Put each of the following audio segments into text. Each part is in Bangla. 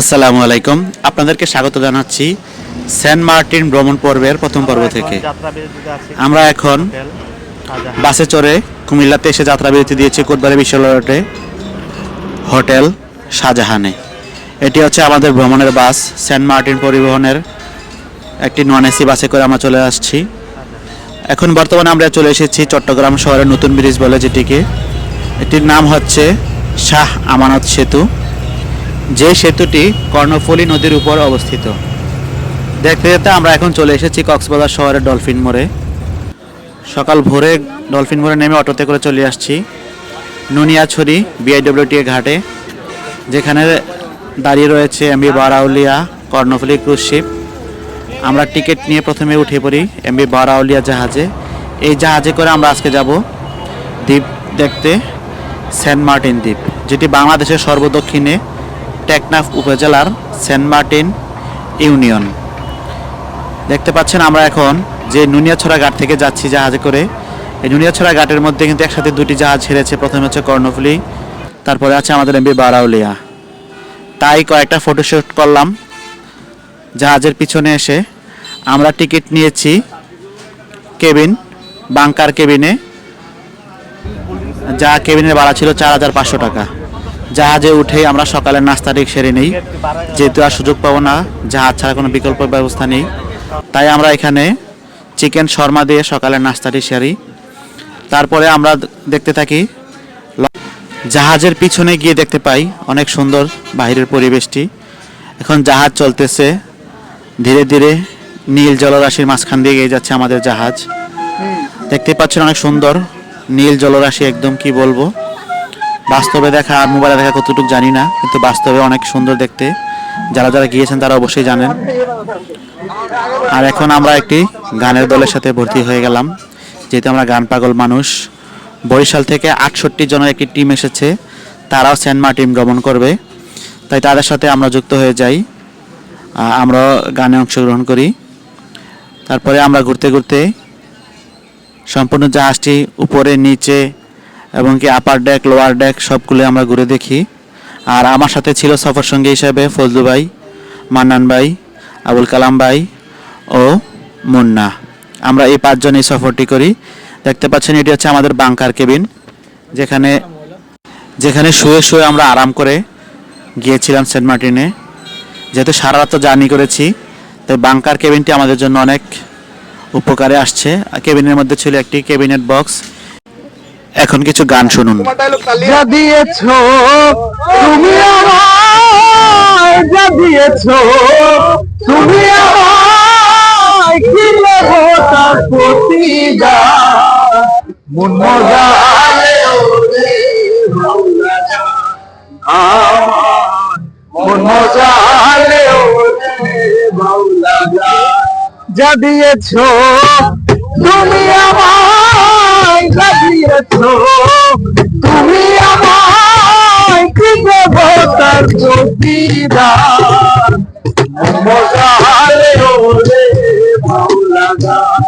আসসালামু আলাইকুম। আপনাদেরকে স্বাগত জানাচ্ছি সেন্ট মার্টিন ভ্রমণ পর্বের প্রথম পর্ব থেকে। আমরা এখন বাসে চড়ে কুমিল্লাতে এসে যাত্রা বিরতি দিয়েছি কোটবাড়ি বিশ্ববিদ্যালয়ে হোটেল শাহজাহানে। এটি হচ্ছে আমাদের ভ্রমণের বাস সেন্ট মার্টিন পরিবহনের একটি নন এসি বাসে করে আমরা চলে আসছি। এখন বর্তমানে আমরা চলে এসেছি চট্টগ্রাম শহরের নতুন ব্রিজ বলে যেটিকে। এটির নাম হচ্ছে শাহ আমানত সেতু। যে সেতুটি কর্ণফুলী নদীর উপর অবস্থিত। দেখতে দেখতে আমরা এখন চলে এসেছি কক্সবাজার শহরের ডলফিন মোড়ে। সকাল ভোরে ডলফিন মোড়ে নেমে অটোতে করে চলে আসছি নুনিয়াছড়ি বিআইডব্লিউটিএ ঘাটে, যেখানে দাঁড়িয়ে রয়েছে এমবি বারাউলিয়া কর্ণফুলী ক্রুজ শিপ। আমরা টিকিট নিয়ে প্রথমে উঠে পড়ি এমবি বারাউলিয়া জাহাজে। এই জাহাজে করে আমরা আজকে যাব দ্বীপ দেখতে সেন্ট মার্টিন দ্বীপ, যেটি বাংলাদেশের সর্বদক্ষিণে টেকনাফ উপজেলার সেন্ট মার্টিন ইউনিয়ন। দেখতে পাচ্ছেন আমরা এখন যে নুনিয়াছড়া ঘাট থেকে যাচ্ছি জাহাজে করে। এই নুনিয়াছড়া ঘাটের মধ্যে কিন্তু একসাথে দুটি জাহাজ ছেড়েছে প্রথমে হচ্ছে কর্ণফুলি, তারপরে আছে আমাদের এমবি বারাউলিয়া। তাই কয়েকটা ফটোশ্যুট করলাম, জাহাজের পিছনে এসে। আমরা টিকিট নিয়েছি কেবিন, বাংকার কেবিনে। যা কেবিনের ভাড়া ছিল চার হাজার পাঁচশো টাকা। জাহাজে উঠেই আমরা সকালের নাস্তাটি সেরে নেই। যেহেতু আর সুযোগ পাবো না, জাহাজ ছাড়া কোনো বিকল্প ব্যবস্থা নেই। তাই আমরা এখানে চিকেন শর্মা দিয়ে সকালের নাস্তাটি সেরি। তারপরে আমরা দেখতে থাকি, জাহাজের পিছনে গিয়ে দেখতে পাই অনেক সুন্দর বাইরের পরিবেশটি। এখন জাহাজ চলতেছে, ধীরে ধীরে নীল জলরাশির মাঝখান দিয়ে এগিয়ে যাচ্ছে আমাদের জাহাজ। দেখতে পাচ্ছেন অনেক সুন্দর নীল জলরাশি, একদম কি বলব? বাস্তবে দেখা আর মোবাইলে দেখা কতটুকু জানি না কিন্তু বাস্তবে অনেক সুন্দর দেখতে। যারা যারা গিয়েছেন তারা অবশ্যই জানেন। আর এখন আমরা একটি গানের দলের সাথে ভর্তি হয়ে গেলাম। যেহেতু আমরা গান পাগল মানুষ বরিশাল থেকে আটষট্টি জনের একটি টিম এসেছে। তারাও সেন্ট মার্টিন ভ্রমণ করবে। তাই তাদের সাথে আমরা যুক্ত হয়ে যাই। আহ, আমরাও গানে অংশগ্রহণ করি। তারপরে আমরা ঘুরতে ঘুরতে সম্পূর্ণ জাহাজটি উপরে নিচে এবং কি আপার ডেক লোয়ার ডেক সবগুলো আমরা ঘুরে দেখি। আর আমার সাথে ছিল সফর সঙ্গী হিসেবে ফজলু ভাই, মান্নান ভাই, আবুল কালাম ভাই ও মুন্না। আমরা এই পাঁচজন এই সফরটি করি। দেখতে পাচ্ছেন এটি হচ্ছে আমাদের বাংকার কেবিন যেখানে যেখানে শুয়ে শুয়ে আমরা আরাম করে গিয়েছিলাম সেন্ট মার্টিনে। যেহেতু সারা রাত জার্নি করেছি তাই বাংকার কেবিনটি আমাদের জন্য অনেক উপকারে আসছে। কেবিনের মধ্যে ছিল একটি কেবিনেট বক্স এখন কিছু গান শুনুন। যা দিয়েছ তুমি আমায় যা দিয়েছ তুমি আমায় কি নেব তার প্রতিদান মন মজালে ওরে মাওলা জান আমার মন মজালে জান যা। দিয়েছ তুমি আমায় দিয়েছ তুমি আমায় কি দেবতার প্রতিদান মজালে ওরে মাওলা গান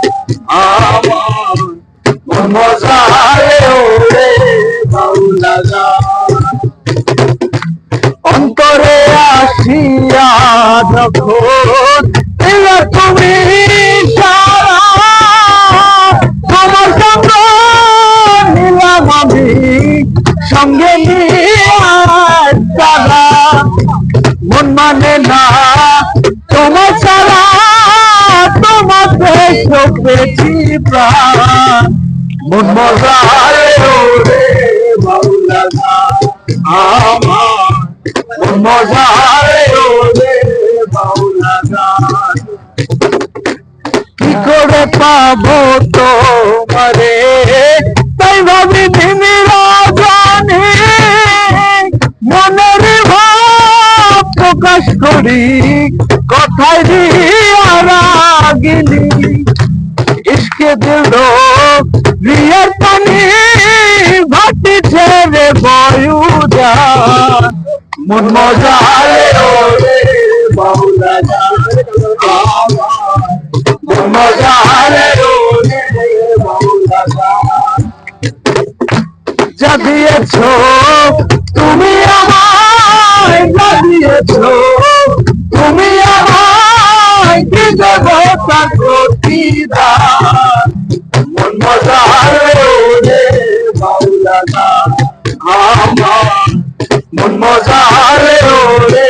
আমার মজালে ওরে অন্তরে আসিয়া যখন তুমি সারা সপেছি প্রাণ মন মন মজারে ওরে কি করে পাবো তোমারে তাই ভাবি দিনিরা জানে মনের ভাব প্রকাশ করি কথায় দিয়া রাগিনী ইসকে দিল বিয়ের পানি, ভাটি ছেড়ে বয়ু যান মন মজালে ওরে বাউলা যা। তুমি আমায় যা মজারে ওরে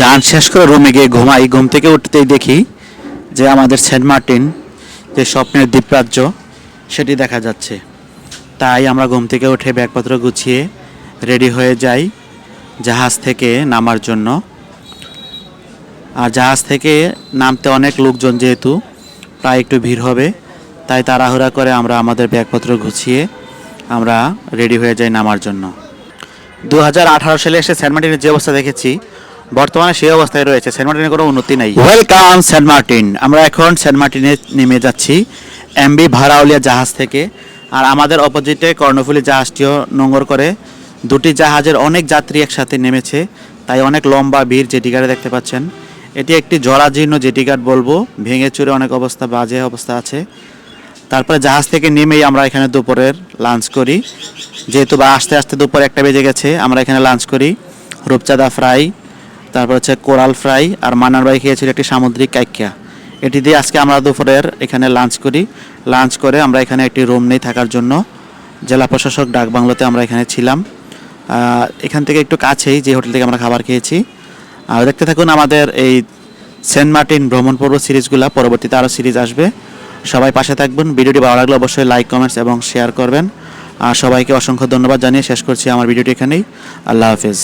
গান শেষ করে রুমে গিয়ে ঘুমাই, ঘুম থেকে উঠতেই দেখি যে আমাদের সেন্ট মার্টিন যে স্বপ্নের দ্বীপরাজ্য, সেটি দেখা যাচ্ছে। তাই আমরা ঘুম থেকে উঠে ব্যাগপত্র গুছিয়ে রেডি হয়ে যাই জাহাজ থেকে নামার জন্য। আর জাহাজ থেকে নামতে অনেক লোকজন যেহেতু প্রায় একটু ভিড় হবে। তাই তাড়াহুড়া করে আমরা আমাদের ব্যাগপত্র গুছিয়ে আমরা রেডি হয়ে যাই নামার জন্য। দু হাজার আঠারো সালে এসে সেন্ট মার্টিনের যে অবস্থা দেখেছি বর্তমানে সেই অবস্থায় রয়েছে। সেন্ট মার্টিনের কোনো উন্নতি নেই। ওয়েলকাম সেন্ট মার্টিন আমরা এখন সেন্ট মার্টিনে নেমে যাচ্ছি এমবি ভাড়াউলিয়া জাহাজ থেকে। আর আমাদের অপোজিটে কর্ণফুলী জাহাজটিও নোঙর করে। দুটি জাহাজের অনেক যাত্রী একসাথে নেমেছে তাই অনেক লম্বা ভিড় জেটিঘাটে দেখতে পাচ্ছেন। এটি একটি জরাজীর্ণ জেটিঘাট বলব ভেঙে চুরে অনেক অবস্থা বাজে অবস্থা আছে। তারপরে জাহাজ থেকে নেমেই আমরা এখানে দুপুরের লাঞ্চ করি। যেহেতু বা আস্তে আস্তে দুপুর একটা বেজে গেছে, আমরা এখানে লাঞ্চ করি। রূপচাঁদা ফ্রাই তারপর হচ্ছে কোরাল ফ্রাই আর মান্নার ভাই খেয়েছিল একটি সামুদ্রিক কাইকিয়া। এটি দিয়ে আজকে আমরা দুপুরের এখানে লাঞ্চ করি। লাঞ্চ করে আমরা এখানে একটি রুম নেই থাকার জন্য। জেলা প্রশাসক ডাক বাংলোতে আমরা এখানে ছিলাম। এখান থেকে একটু কাছেই যে হোটেল থেকে আমরা খাবার খেয়েছি। আর দেখতে থাকুন আমাদের এই সেন্ট মার্টিন ভ্রমণ পর্ব সিরিজগুলো, পরবর্তীতে আরও সিরিজ আসবে। সবাই পাশে থাকবেন। ভিডিওটি ভালো লাগলে অবশ্যই লাইক কমেন্টস এবং শেয়ার করবেন। আর সবাইকে অসংখ্য ধন্যবাদ জানিয়ে শেষ করছি আমার ভিডিওটি এখানেই। আল্লাহ হাফিজ।